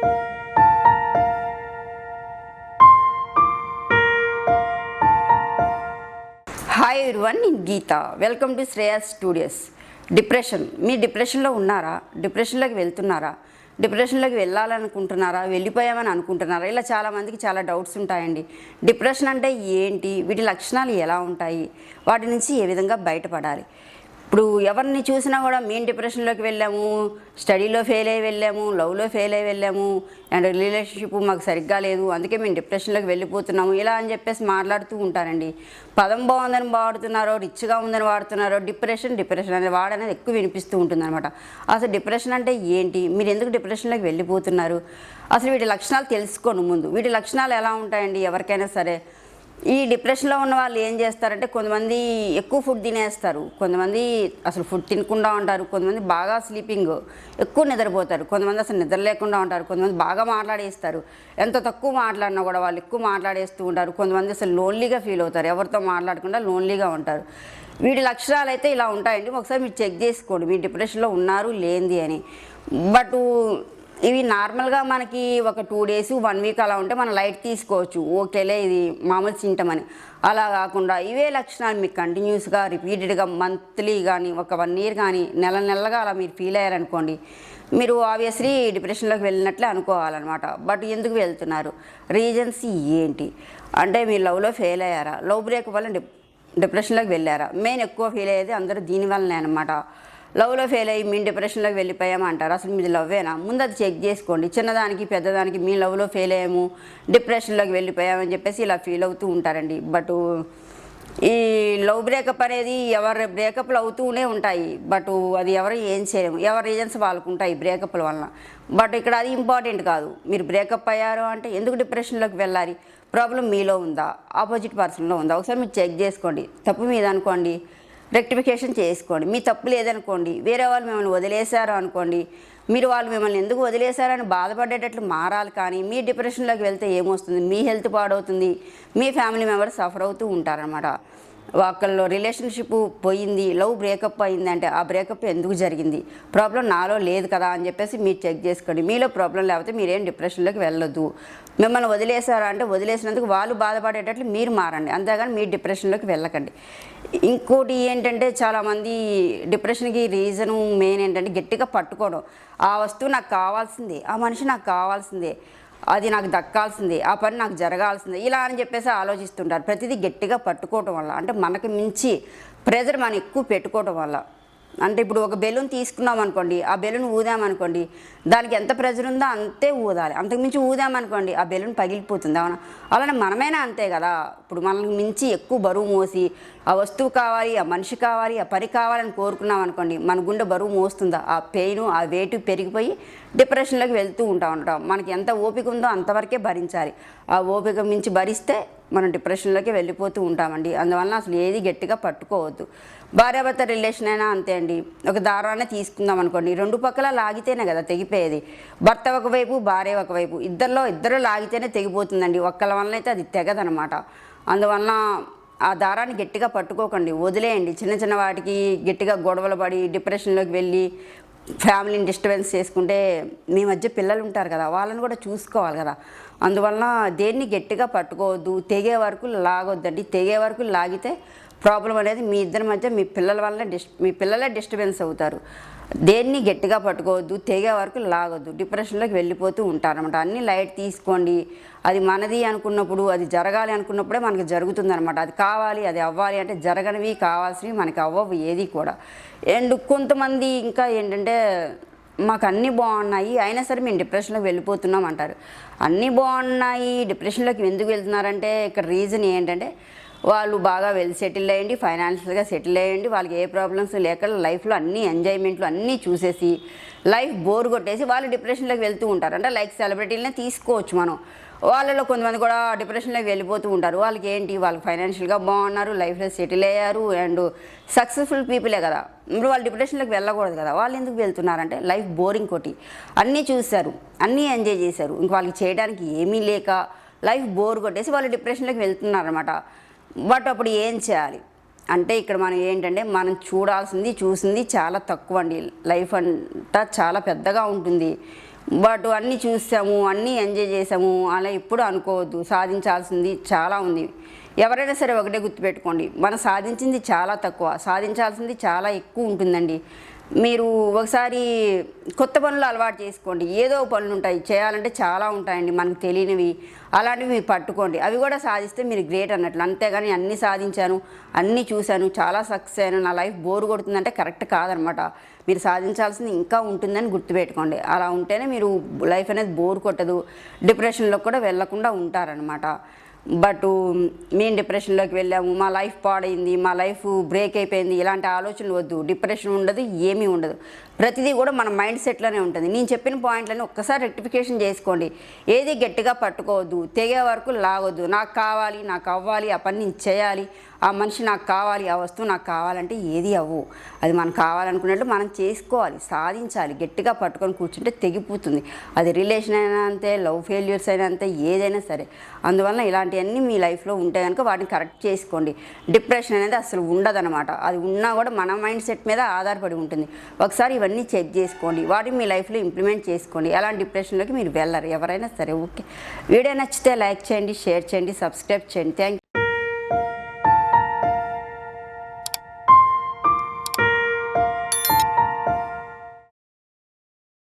Hi one నేను Geetha. Welcome to Shreyas studios depression మీ డిప్రెషన్లో ఉన్నారా? డిప్రెషన్లోకి వెళ్తున్నారా? డిప్రెషన్లోకి వెళ్ళాలనుకుంటున్నారా? వెళ్ళిపోయామని అనుకుంటున్నారా? ఇలా చాలామందికి చాలా డౌట్స్ ఉంటాయండి. డిప్రెషన్ అంటే ఏంటి? వీటి లక్షణాలు ఎలా ఉంటాయి? వాటి నుంచి ఏ విధంగా బయటపడాలి? ఇప్పుడు ఎవరిని చూసినా కూడా మేము డిప్రెషన్లోకి వెళ్ళాము స్టడీలో ఫెయిల్ అయ్యి వెళ్ళాము లవ్లో ఫెయిల్ అయ్యి వెళ్ళాము అండ్ రిలేషన్షిప్ మాకు సరిగ్గా లేదు అందుకే మేము డిప్రెషన్లోకి వెళ్ళిపోతున్నాము ఇలా అని చెప్పేసి మాట్లాడుతూ ఉంటారండి. పదం బాగుందని వాడుతున్నారో రిచ్గా ఉందని వాడుతున్నారో డిప్రెషన్ డిప్రెషన్ అనేది వాడనేది ఎక్కువ వినిపిస్తూ ఉంటుందన్నమాట. అసలు డిప్రెషన్ అంటే ఏంటి? మీరు ఎందుకు డిప్రెషన్లోకి వెళ్ళిపోతున్నారు? అసలు వీటి లక్షణాలు తెలుసుకోండి ముందు. వీటి లక్షణాలు ఎలా ఉంటాయండి? ఎవరికైనా సరే. ఈ డిప్రెషన్లో ఉన్న వాళ్ళు ఏం చేస్తారంటే కొంతమంది ఎక్కువ ఫుడ్ తినేస్తారు. కొంతమంది అసలు ఫుడ్ తినకుండా ఉంటారు. కొంతమంది బాగా స్లీపింగ్ ఎక్కువ నిద్రపోతారు. కొంతమంది అసలు నిద్ర లేకుండా ఉంటారు. కొంతమంది బాగా మాట్లాడేస్తారు. ఎంత తక్కువ మాట్లాడినా కూడా వాళ్ళు ఎక్కువ మాట్లాడేస్తూ ఉంటారు. కొంతమంది అసలు లోన్లీగా ఫీల్ అవుతారు. ఎవరితో మాట్లాడకుండా లోన్లీగా ఉంటారు. వీడి లక్షణాలు అయితే ఇలా ఉంటాయండి. ఒకసారి మీరు చెక్ చేసుకోండి. మీరు డిప్రెషన్లో ఉన్నారు లేనిది అని. బట్ ఇవి నార్మల్గా మనకి ఒక టూ డేస్ వన్ వీక్ అలా ఉంటే మనం లైట్ తీసుకోవచ్చు. ఓకేలే ఇది మామూలు సింటమ్ అని అలా కాకుండా ఇవే లక్షణాలు మీకు కంటిన్యూస్గా రిపీటెడ్గా మంత్లీ కానీ ఒక వన్ ఇయర్ కానీ నెల నెలగా అలా మీరు ఫీల్ అయ్యారనుకోండి మీరు ఆబ్వియస్లీ డిప్రెషన్లోకి వెళ్ళినట్లే అనుకోవాలన్నమాట. బట్ ఎందుకు వెళ్తున్నారు? రీజన్స్ ఏంటి? అంటే మీరు లవ్లో ఫెయిల్ అయ్యారా? లవ్ బ్రేక్ వల్ల డిప్రెషన్లోకి వెళ్ళారా? మెయిన్ ఎక్కువ ఫీల్ అయ్యేది అందరూ దీనివల్లనే అనమాట లవ్లో ఫెయిల్ అయ్యి మీ డిప్రెషన్లోకి వెళ్ళిపోయాము అంటారు అసలు మీది లవ్వేనా ముందు అది చెక్ చేసుకోండి. చిన్నదానికి పెద్దదానికి మీ లవ్లో ఫెయిల్ అయ్యాము డిప్రెషన్లోకి వెళ్ళిపోయామని చెప్పేసి ఇలా ఫీల్ అవుతూ ఉంటారండి. బట్ ఈ లవ్ బ్రేకప్ అనేది ఎవరి బ్రేకప్లు అవుతూనే ఉంటాయి. బట్ అది ఎవరు ఏం చేయలేము. ఎవరి రీజన్స్ వాళ్ళకు ఉంటాయి బ్రేకప్ల వలన. బట్ ఇక్కడ అది ఇంపార్టెంట్ కాదు. మీరు బ్రేకప్ అయ్యారు అంటే ఎందుకు డిప్రెషన్లోకి వెళ్ళాలి? ప్రాబ్లం మీలో ఉందా? ఆపోజిట్ పర్సన్లో ఉందా? ఒకసారి మీరు చెక్ చేసుకోండి. తప్పు మీద అనుకోండి. రెక్టిఫికేషన్ చేసుకోండి. మీ తప్పు లేదనుకోండి వేరే వాళ్ళు మిమ్మల్ని వదిలేశారు అనుకోండి మీరు వాళ్ళు మిమ్మల్ని ఎందుకు వదిలేశారని బాధపడేటట్లు మారాలి కానీ మీ డిప్రెషన్లోకి వెళ్తే ఏమొస్తుంది? మీ హెల్త్ పాడవుతుంది మీ ఫ్యామిలీ మెంబర్స్ సఫర్ అవుతూ ఉంటారనమాట ఒకళ్ళు రిలేషన్షిప్ పోయింది లవ్ బ్రేకప్ అయింది అంటే ఆ బ్రేకప్ ఎందుకు జరిగింది? ప్రాబ్లం నాలో లేదు కదా అని చెప్పేసి మీరు చెక్ చేసుకోండి. మీలో ప్రాబ్లం లేకపోతే మీరేం డిప్రెషన్లోకి వెళ్ళొద్దు. మిమ్మల్ని వదిలేశారా అంటే వదిలేసినందుకు వాళ్ళు బాధపడేటట్లు మీరు మారండి. అంతేగాని మీరు డిప్రెషన్లోకి వెళ్ళకండి. ఇంకోటి ఏంటంటే చాలామంది డిప్రెషన్కి రీజను మెయిన్ ఏంటంటే గట్టిగా పట్టుకోవడం. ఆ వస్తువు నాకు కావాల్సిందే ఆ మనిషి నాకు కావాల్సిందే. అది నాకు దక్కాల్సింది ఆ పని నాకు జరగాల్సింది ఇలా అని చెప్పేసి ఆలోచిస్తుంటారు. ప్రతిదీ గట్టిగా పట్టుకోవటం వల్ల అంటే మనకు మించి ప్రెజర్ మనం ఎక్కువ పెట్టుకోవటం వల్ల. అంటే ఇప్పుడు ఒక బెలూన్ తీసుకున్నాం అనుకోండి ఆ బెలూన్ ఊదామనుకోండి దానికి ఎంత ప్రెజర్ ఉందో అంతే ఊదాలి. అంతకుమించి ఊదామనుకోండి ఆ బెలూన్ పగిలిపోతుంది. అవునా? అలానే మనమైనా అంతే కదా. ఇప్పుడు మనకు మించి ఎక్కువ బరువు మోసి ఆ వస్తువు కావాలి ఆ మనిషి కావాలి ఆ పని కావాలని కోరుకున్నాం అనుకోండి మన గుండె బరువు మోస్తుందా? ఆ పెయిన్ ఆ వెయిట్ పెరిగిపోయి డిప్రెషన్లోకి వెళ్తూ ఉంటాం ఉంటాం మనకి ఎంత ఓపిక ఉందో అంతవరకే భరించాలి. ఆ ఓపిక మించి భరిస్తే మనం డిప్రెషన్లోకి వెళ్ళిపోతూ ఉంటామండి. అందువలన అసలు ఏది గట్టిగా పట్టుకోవద్దు. భార్యాభర్త రిలేషన్ అయినా అంతే అండి. ఒక దారాన్ని తీసుకుందాం అనుకోండి. రెండు పక్కల లాగితేనే కదా తెగిపోయేది. భర్త ఒకవైపు భార్య ఒకవైపు. ఇద్దరిలో ఇద్దరు లాగితేనే తెగిపోతుందండి. ఒక్కల వలన అయితే అది తెగదనమాట. అందువలన ఆ దారాన్ని గట్టిగా పట్టుకోకండి. వదిలేయండి. చిన్న చిన్న వాటికి గట్టిగా గొడవలు పడి డిప్రెషన్లోకి వెళ్ళి ఫ్యామిలీని డిస్టర్బెన్స్ చేసుకుంటే మీ మధ్య పిల్లలు ఉంటారు కదా వాళ్ళని కూడా చూసుకోవాలి కదా. అందువలన దేన్ని గట్టిగా పట్టుకోవద్దు తెగే వరకు లాగొద్దండి. తెగే వరకు లాగితే ప్రాబ్లం అనేది మీ ఇద్దరి మధ్య మీ పిల్లల వల్ల డిస్ మీ పిల్లలే డిస్టర్బెన్స్ అవుతారు. దేన్ని గట్టిగా పట్టుకోవద్దు తెగే వరకు లాగొద్దు డిప్రెషన్లోకి వెళ్ళిపోతూ ఉంటారనమాట అన్నీ లైట్ తీసుకోండి అది మనది అనుకున్నప్పుడు అది జరగాలి అనుకున్నప్పుడే మనకి జరుగుతుంది అనమాట అది కావాలి అది అవ్వాలి అంటే జరగనివి కావాల్సినవి మనకి అవ్వవు ఏది కూడా. అండ్ కొంతమంది ఇంకా ఏంటంటే మాకు అన్నీ బాగున్నాయి అయినా సరే మేము డిప్రెషన్లోకి వెళ్ళిపోతున్నాం అంటారు. అన్నీ బాగున్నాయి డిప్రెషన్లోకి ఎందుకు వెళ్తున్నారంటే ఇక్కడ రీజన్ ఏంటంటే వాళ్ళు బాగా వెల్ సెటిల్ అయ్యండి ఫైనాన్షియల్గా సెటిల్ అయ్యండి వాళ్ళకి ఏ ప్రాబ్లమ్స్ లేక లైఫ్లో అన్ని ఎంజాయ్మెంట్లు అన్నీ చూసేసి లైఫ్ బోర్ కొట్టేసి వాళ్ళు డిప్రెషన్లోకి వెళ్తూ ఉంటారు. అంటే లైక్ సెలబ్రిటీలనే తీసుకోవచ్చు మనం. వాళ్ళలో కొంతమంది కూడా డిప్రెషన్లోకి వెళ్ళిపోతూ ఉంటారు. వాళ్ళకి ఏంటి? వాళ్ళకి ఫైనాన్షియల్గా బాగున్నారు లైఫ్లో సెటిల్ అయ్యారు అండ్ సక్సెస్ఫుల్ పీపులే కదా. ఇప్పుడు వాళ్ళు డిప్రెషన్లోకి వెళ్ళకూడదు కదా. వాళ్ళు ఎందుకు వెళ్తున్నారంటే లైఫ్ బోరింగ్ కొట్టి అన్నీ చూశారు అన్నీ ఎంజాయ్ చేశారు. ఇంక వాళ్ళకి చేయడానికి ఏమీ లేక లైఫ్ బోర్ కొట్టేసి వాళ్ళు డిప్రెషన్లోకి వెళ్తున్నారనమాట బట్ అప్పుడు ఏం చేయాలి? అంటే ఇక్కడ మనం ఏంటంటే మనం చూడాల్సింది చూసింది చాలా తక్కువ అండి. లైఫ్ అంతా చాలా పెద్దగా ఉంటుంది. బట్ అన్నీ చూసాము అన్నీ ఎంజాయ్ చేసాము అలా ఎప్పుడు అనుకోవద్దు. సాధించాల్సింది చాలా ఉంది. ఎవరైనా సరే ఒకటే గుర్తుపెట్టుకోండి. మనం సాధించింది చాలా తక్కువ. సాధించాల్సింది చాలా ఎక్కువ ఉంటుందండి. మీరు ఒకసారి కొత్త పనులు అలవాటు చేసుకోండి. ఏదో పనులు ఉంటాయి. చేయాలంటే చాలా ఉంటాయండి. మనకు తెలియనివి అలాంటివి మీరు పట్టుకోండి. అవి కూడా సాధిస్తే మీరు గ్రేట్ అన్నట్లు. అంతేగాని అన్నీ సాధించాను అన్నీ చూశాను చాలా సక్సెస్ అయ్యాను నా లైఫ్ బోర్ కొడుతుందంటే కరెక్ట్ కాదనమాట మీరు సాధించాల్సింది ఇంకా ఉంటుందని గుర్తుపెట్టుకోండి. అలా ఉంటేనే మీరు లైఫ్ అనేది బోర్ కొట్టదు. డిప్రెషన్లో కూడా వెళ్ళకుండా ఉంటారనమాట బట్ మేము డిప్రెషన్లోకి వెళ్ళాము. మా లైఫ్ పాడైంది మా లైఫ్ బ్రేక్ అయిపోయింది. ఇలాంటి ఆలోచనలు వద్దు. డిప్రెషన్ ఉండదు ఏమీ ఉండదు. ప్రతిదీ కూడా మన మైండ్ సెట్లోనే ఉంటుంది. నేను చెప్పిన పాయింట్లని ఒక్కసారి రెక్టిఫికేషన్ చేసుకోండి. ఏది గట్టిగా పట్టుకోవద్దు తెగే వరకు లాగొద్దు. నాకు కావాలి నాకు అవ్వాలి ఆ పని నేను చేయాలి. ఆ మనిషి నాకు కావాలి ఆ వస్తువు నాకు కావాలంటే ఏది అవ్వు. అది మనం కావాలనుకున్నట్లు మనం చేసుకోవాలి సాధించాలి గట్టిగా పట్టుకొని కూర్చుంటే తెగిపోతుంది. అది రిలేషన్ అయినా అంతే లవ్ ఫెయిల్యూర్స్ అయినా అంతే ఏదైనా సరే. అందువల్ల ఇలాంటివన్నీ మీ లైఫ్లో ఉంటే కనుక వాటిని కరెక్ట్ చేసుకోండి. డిప్రెషన్ అనేది అసలు ఉండదనమాట అది ఉన్నా కూడా మన మైండ్ సెట్ మీద ఆధారపడి ఉంటుంది. ఒకసారి ఇవన్నీ చెక్ చేసుకోండి. వాటిని మీ లైఫ్లో ఇంప్లిమెంట్ చేసుకోండి. ఎలాంటి డిప్రెషన్లోకి మీరు వెళ్ళరు ఎవరైనా సరే ఓకే. వీడియో నచ్చితే లైక్ చేయండి షేర్ చేయండి సబ్స్క్రైబ్ చేయండి. థ్యాంక్